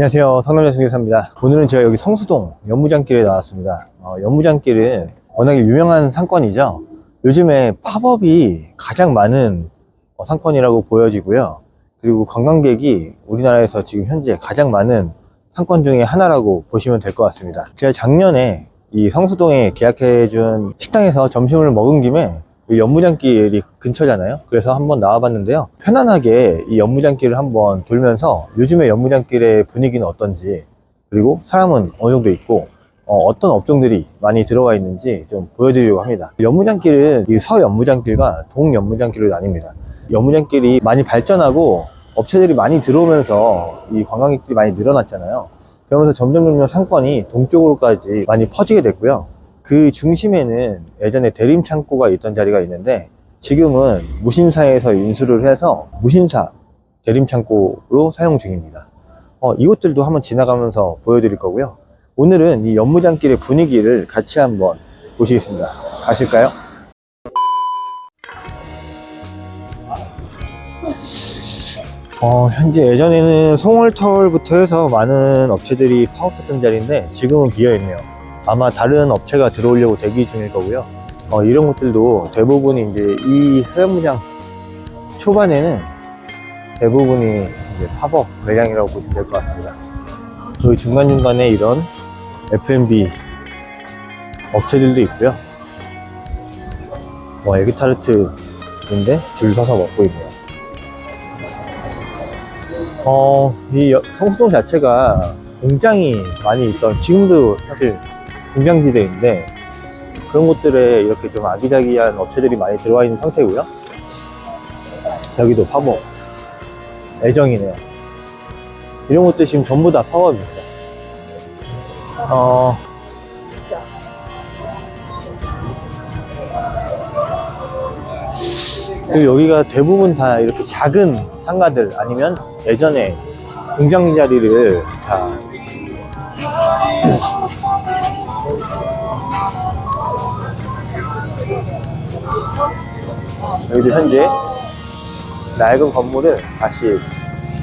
안녕하세요. 성남자 중개사입니다. 오늘은 제가 여기 성수동 연무장길에 나왔습니다. 어, 연무장길은 워낙에 유명한 상권이죠. 요즘에 팝업이 가장 많은 어, 상권이라고 보여지고요. 그리고 관광객이 우리나라에서 지금 현재 가장 많은 상권 중에 하나라고 보시면 될 것 같습니다. 제가 작년에 이 성수동에 계약해준 식당에서 점심을 먹은 김에 이 연무장길이 근처잖아요. 그래서 한번 나와봤는데요. 편안하게 이 연무장길을 한번 돌면서 요즘에 연무장길의 분위기는 어떤지 그리고 사람은 어느 정도 있고 어, 떤 업종들이 많이 들어가 있는지 좀 보여드리려고 합니다. 연무장길은 이 서연무장길과 동연무장길로 나뉩니다. 연무장길이 많이 발전하고 업체들이 많이 들어오면서 이 관광객들이 많이 늘어났잖아요. 그러면서 점점 점점 상권이 동쪽으로까지 많이 퍼지게 됐고요. 그 중심에는 예전에 대림 창고가 있던 자리가 있는데 지금은 무신사에서 인수를 해서 무신사 대림 창고로 사용 중입니다. 어, 이곳들도 한번 지나가면서 보여드릴 거고요. 오늘은 이 연무장길의 분위기를 같이 한번 보시겠습니다. 가실까요? 어, 현재 예전에는 송월털부터 해서 많은 업체들이 파업했던 자리인데 지금은 비어있네요. 아마 다른 업체가 들어오려고 대기 중일 거고요. 어, 이런 것들도 대부분이 이제 이 서현무장 초반에는 대부분이 이제 팝업 매장이라고 보시면 될 것 같습니다. 그 중간중간에 이런 F&B 업체들도 있고요. 뭐 에그타르트인데 줄 서서 먹고 있네요. 어, 이 여- 성수동 자체가 공장이 많이 있던, 지금도 사실 공장지대인데, 그런 곳들에 이렇게 좀 아기자기한 업체들이 많이 들어와 있는 상태고요. 여기도 팝업. 애정이네요. 이런 것도 지금 전부 다 팝업입니다. 어, 그리고 여기가 대부분 다 이렇게 작은 상가들 아니면 예전에 공장 자리를 다 여기도 현재 낡은 건물을 다시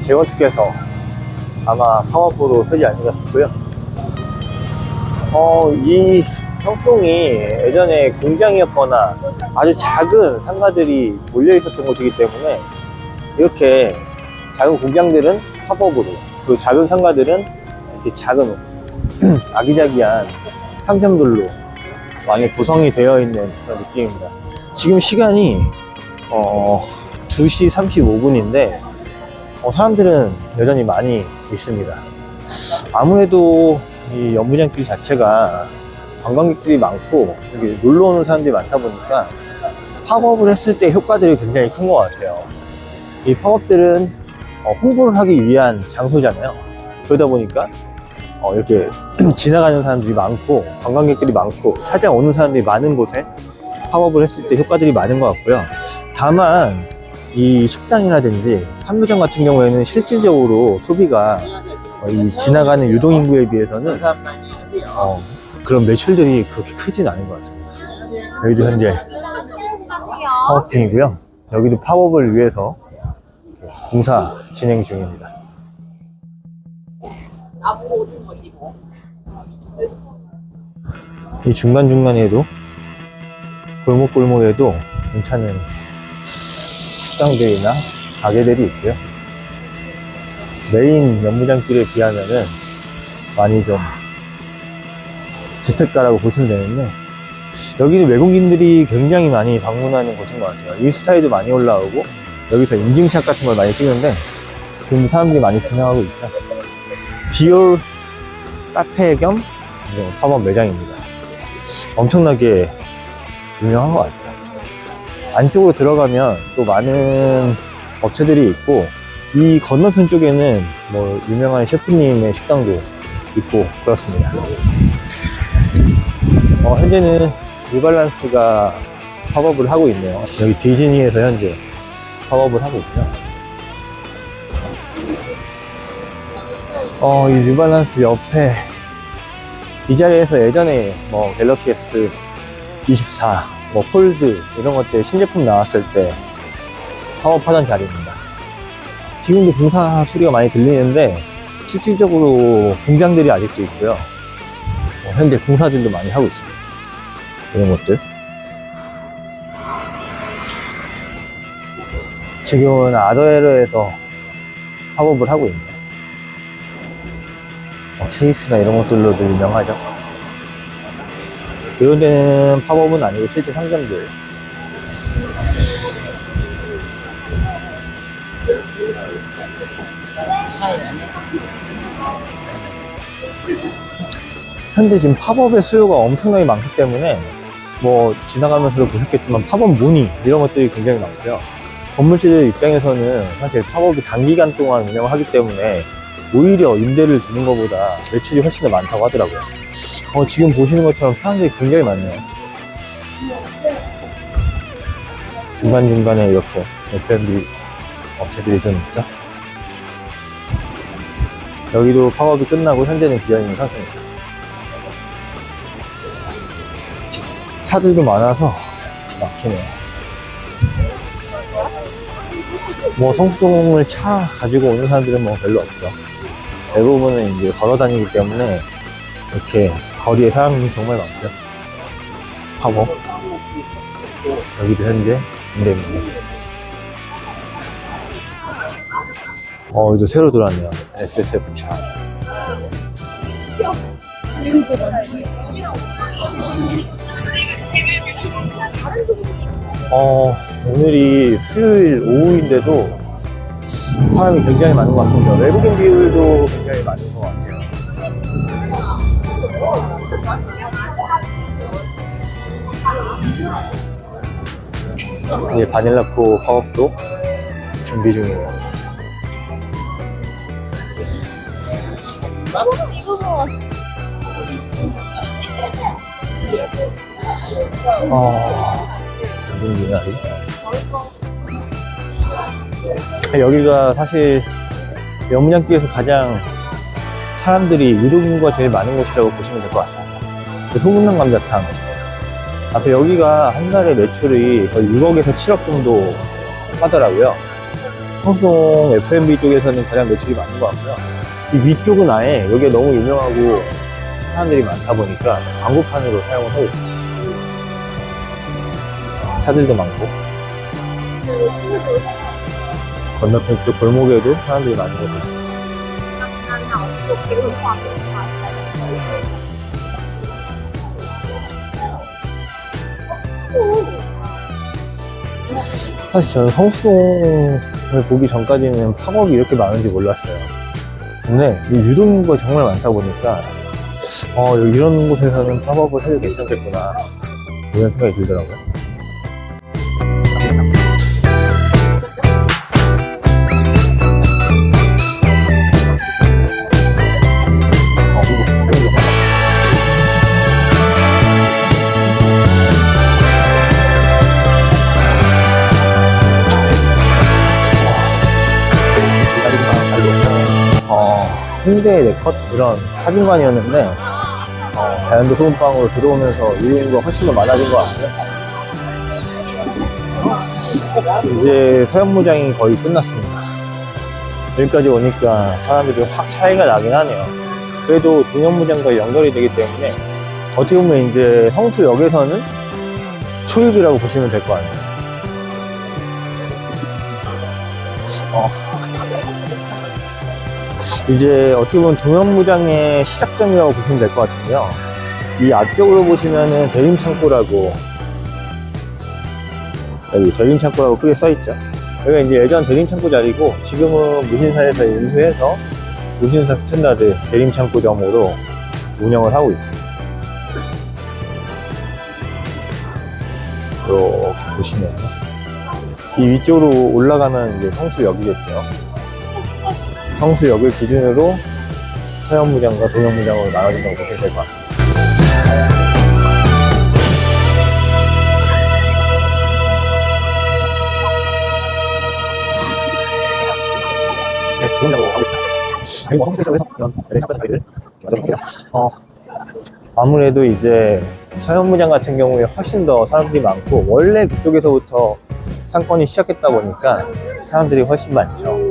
재건축해서 아마 파워포로 쓰지 않을까 싶고요. 어, 이 성수동이 예전에 공장이었거나 아주 작은 상가들이 몰려 있었던 곳이기 때문에 이렇게 작은 공장들은 팝업으로 그 작은 상가들은 이렇게 작은 아기자기한 상점들로 많이 구성이 되어 있는 그런 느낌입니다. 지금 시간이 어, 2시 35분인데 어, 사람들은 여전히 많이 있습니다. 아무래도 이 연무장길 자체가 관광객들이 많고 여기 놀러 오는 사람들이 많다 보니까 팝업을 했을 때 효과들이 굉장히 큰 것 같아요. 이 팝업들은 어, 홍보를 하기 위한 장소잖아요. 그러다 보니까 어, 이렇게 지나가는 사람들이 많고 관광객들이 많고 찾아오는 사람들이 많은 곳에 팝업을 했을 때 효과들이 많은 것 같고요. 다만 이 식당이라든지 판매점 같은 경우에는 실질적으로 소비가 어, 이 지나가는 유동인구에 비해서는 어, 그런 매출들이 그렇게 크진 않은 것 같습니다. 여기도 현재 파업 중이고요. 여기도 팝업을 위해서 공사 진행 중입니다. 뭐. 이 중간중간에도 골목골목에도 괜찮은 식당들이나 가게들이 있고요. 메인 연무장길에 비하면은 많이 좀 주택가라고 보시면 되는데 여기는 외국인들이 굉장히 많이 방문하는 곳인 것 같아요. 인스타에도 많이 올라오고 여기서 인증샷 같은 걸 많이 찍는데 지금 사람들이 많이 지나가고 있죠. 비올 카페 겸 팝업 매장입니다. 엄청나게 유명한 것 같아요. 안쪽으로 들어가면 또 많은 업체들이 있고 이 건너편 쪽에는 뭐 유명한 셰프님의 식당도 있고 그렇습니다. 어, 현재는 뉴발란스가 팝업을 하고 있네요. 여기 디즈니에서 현재 팝업을 하고 있고요. 어, 이 뉴발란스 옆에 이 자리에서 예전에 뭐 갤럭시 S 24, 뭐 폴드 이런 것들 신제품 나왔을 때 파업하던 자리입니다. 지금도 공사 소리가 많이 들리는데 실질적으로 공장들이 아직도 있고요. 어, 현재 공사들도 많이 하고 있습니다. 이런 것들. 지금은 아더에러에서 팝업을 하고 있네요. 어, 케이스나 이런 것들로도 유명하죠. 데는 팝업은 아니고 실제 상점들. 현재 지금 팝업의 수요가 엄청나게 많기 때문에 뭐 지나가면서도 보셨겠지만 팝업 문의 이런 것들이 굉장히 많고요. 건물주들 입장에서는 사실 팝업이 단기간 동안 운영을 하기 때문에 오히려 임대를 주는 것보다 매출이 훨씬 더 많다고 하더라고요. 어, 지금 보시는 것처럼 사람들이 굉장히 많네요. 중간중간에 이렇게 F&B 업체들이 좀 있죠. 여기도 팝업이 끝나고 현재는 비어있는 상태입니다. 차들도 많아서 막히네요. 뭐 성수동을 차 가지고 오는 사람들은 뭐 별로 없죠. 대부분은 이제 걸어 다니기 때문에 이렇게 거리에 사람이 정말 많죠. 팝업. 여기도 현재 임대입니다. 어, 이거 새로 들어왔네요. SSF 차. 어, 오늘이 수요일 오후인데도 사람이 굉장히 많은 것 같습니다. 외국인 비율도 굉장히 많은 것 같아요. 이제 바닐라코 파업도 준비 중이에요. 아, 일이야? 여기가 사실 연문장길에서 가장 사람들이 유동인구가 제일 많은 곳이라고 보시면 될 것 같습니다. 그 소문난 감자탕. 앞에 여기가 한 달에 매출이 거의 6억에서 7억 정도 하더라고요. 성수동 F&B 쪽에서는 가장 매출이 많은 것 같고요. 이 위쪽은 아예 여기가 너무 유명하고 사람들이 많다 보니까 광고판으로 사용을 하고 있어요. 차들도 많고. 건너편 쪽 골목에도 사람들이 많은 것 같아요. 사실 저는 성수동을 보기 전까지는 팝업이 이렇게 많은지 몰랐어요. 근데 이 유동인구가 정말 많다 보니까 어, 이런 곳에서는 팝업을 해도 괜찮겠구나 이런 생각이 들더라고요. 3대 네컷 그런 사진관이었는데 어, 자연도 소금빵으로 들어오면서 유행도 훨씬 더 많아진 것 같고요. 이제 서현무장이 거의 끝났습니다. 여기까지 오니까 사람들이 확 차이가 나긴 하네요. 그래도 동현무장과 연결이 되기 때문에 어떻게 보면 이제 성수역에서는 초입이라고 보시면 될 것 같네요. 어. 이제 어떻게 보면 동현무장의 시작점이라고 보시면 될 것 같은데요. 이 앞쪽으로 보시면은 대림창고라고 여기 대림창고라고 크게 써있죠. 여기가 이제 예전 대림창고 자리고 지금은 무신사에서 인수해서 무신사 스탠다드 대림창고점으로 운영을 하고 있습니다. 이렇게 보시면 이 위쪽으로 올라가면 이제 성수역이겠죠. 성수역을 기준으로 서현무장과 동현무장으로 나눠진다고 보시면 될 것 같습니다. 네, 동현무장으로 뭐 성수역에서 만들어볼게요. 어, 아무래도 이제 서현무장 같은 경우에 훨씬 더 사람들이 많고 원래 그쪽에서부터 상권이 시작했다 보니까 사람들이 훨씬 많죠.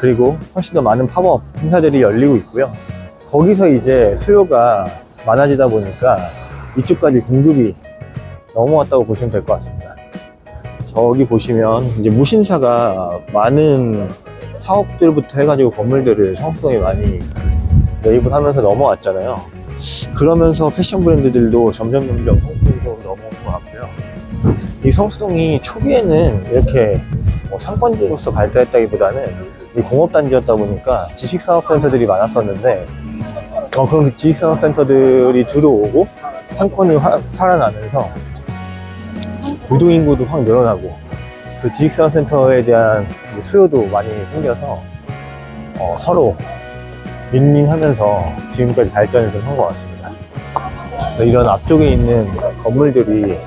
그리고 훨씬 더 많은 팝업 행사들이 열리고 있고요. 거기서 이제 수요가 많아지다 보니까 이쪽까지 공급이 넘어왔다고 보시면 될 것 같습니다. 저기 보시면 이제 무신사가 많은 사업들부터 해가지고 건물들을 성수동에 많이 매입을 하면서 넘어왔잖아요. 그러면서 패션 브랜드들도 점점 점점 성수동으로 넘어온 것 같고요. 이 성수동이 초기에는 이렇게 뭐 상권지로서 발달했다기보다는 이 공업단지였다 보니까 지식산업센터들이 많았었는데 어, 그런 그 지식산업센터들이 들어오고 상권이 확 살아나면서 유동인구도 확 늘어나고 그 지식산업센터에 대한 뭐 수요도 많이 생겨서 어, 서로 윈윈하면서 지금까지 발전을 좀 한 것 같습니다. 이런 앞쪽에 있는 건물들이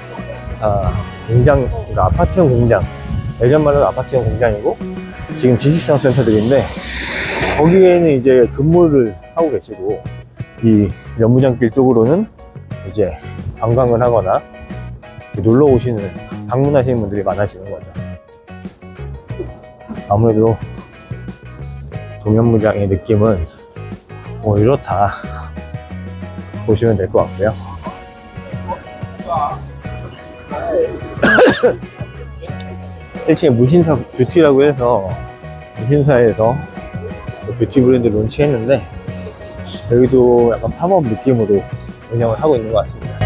아, 공장, 그러니까 아파트형 공장, 예전 말로는 아파트형 공장이고 지금 지식산업센터들인데 거기에는 이제 근무를 하고 계시고 이 연무장길 쪽으로는 이제 관광을 하거나 놀러 오시는 방문하시는 분들이 많아지는 거죠. 아무래도 동현무장의 느낌은 뭐 이렇다 보시면 될 것 같고요. 1층에 무신사 뷰티라고 해서 무신사에서 뷰티 브랜드 론치했는데 여기도 약간 팝업 느낌으로 운영을 하고 있는 것 같습니다.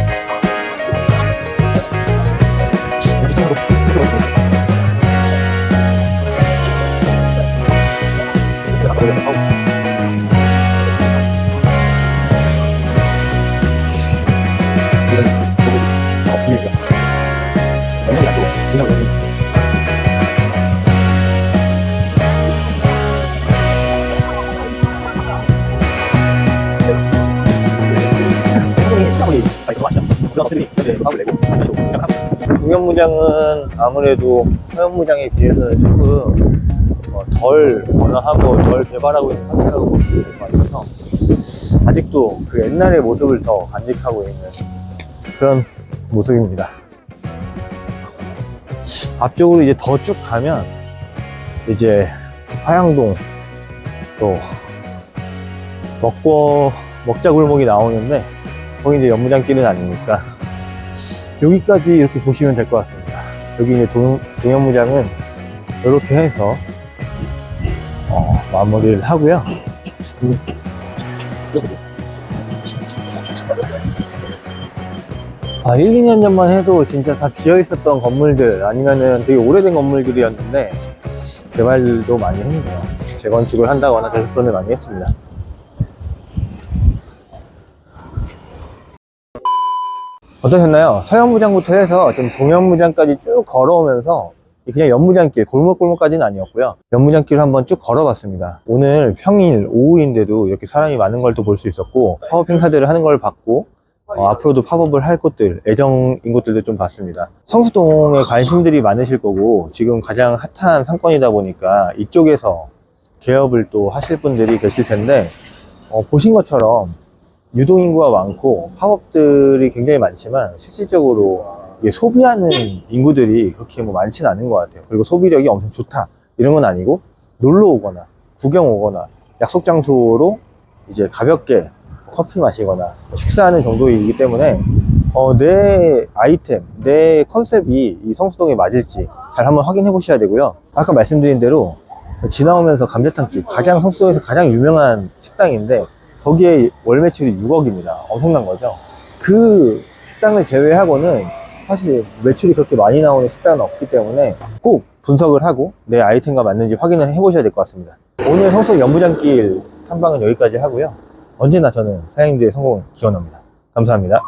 동현무장은 아무래도 서현무장에 비해서는 조금 어, 덜 변화하고 덜 개발하고 있는 상태라고 보시면 될것 같아서 아직도 그 옛날의 모습을 더 간직하고 있는 그런 모습입니다. 앞쪽으로 이제 더 쭉 가면 이제 화양동 또 먹고 먹자 골목이 나오는데 거기 이제 연무장길은 아니니까 여기까지 이렇게 보시면 될 것 같습니다. 여기 이제 동, 동현무장은 이렇게 해서 어, 마무리를 하고요. 아, 1, 2년 전만 해도 진짜 다 비어 있었던 건물들 아니면은 되게 오래된 건물들이었는데 개발도 많이 했네요. 재건축을 한다거나 개선을 많이 했습니다. 어떠셨나요? 서현무장부터 해서 좀 동현무장까지 쭉 걸어오면서 그냥 연무장길, 골목골목까지는 아니었고요. 연무장길을 한번 쭉 걸어봤습니다. 오늘 평일 오후인데도 이렇게 사람이 많은 걸 또 볼 수 있었고 팝업 행사들을 하는 걸 봤고 어, 앞으로도 팝업을 할 곳들, 애정인 곳들도 좀 봤습니다. 성수동에 관심들이 많으실 거고 지금 가장 핫한 상권이다 보니까 이쪽에서 개업을 또 하실 분들이 계실 텐데 어, 보신 것처럼 유동인구가 많고 팝업들이 굉장히 많지만 실질적으로 소비하는 인구들이 그렇게 뭐 많지는 않은 것 같아요. 그리고 소비력이 엄청 좋다 이런 건 아니고 놀러 오거나 구경 오거나 약속 장소로 이제 가볍게 커피 마시거나 뭐 식사하는 정도이기 때문에 어, 내 아이템, 내 컨셉이 이 성수동에 맞을지 잘 한번 확인해 보셔야 되고요. 아까 말씀드린 대로 지나오면서 감자탕집 가장 성수동에서 가장 유명한 식당인데 거기에 월 매출이 6억입니다. 엄청난 거죠. 그 식당을 제외하고는 사실 매출이 그렇게 많이 나오는 식당은 없기 때문에 꼭 분석을 하고 내 아이템과 맞는지 확인을 해보셔야 될 것 같습니다. 오늘 성수동 연무장길 탐방은 여기까지 하고요. 언제나 저는 사장님들의 성공을 기원합니다. 감사합니다.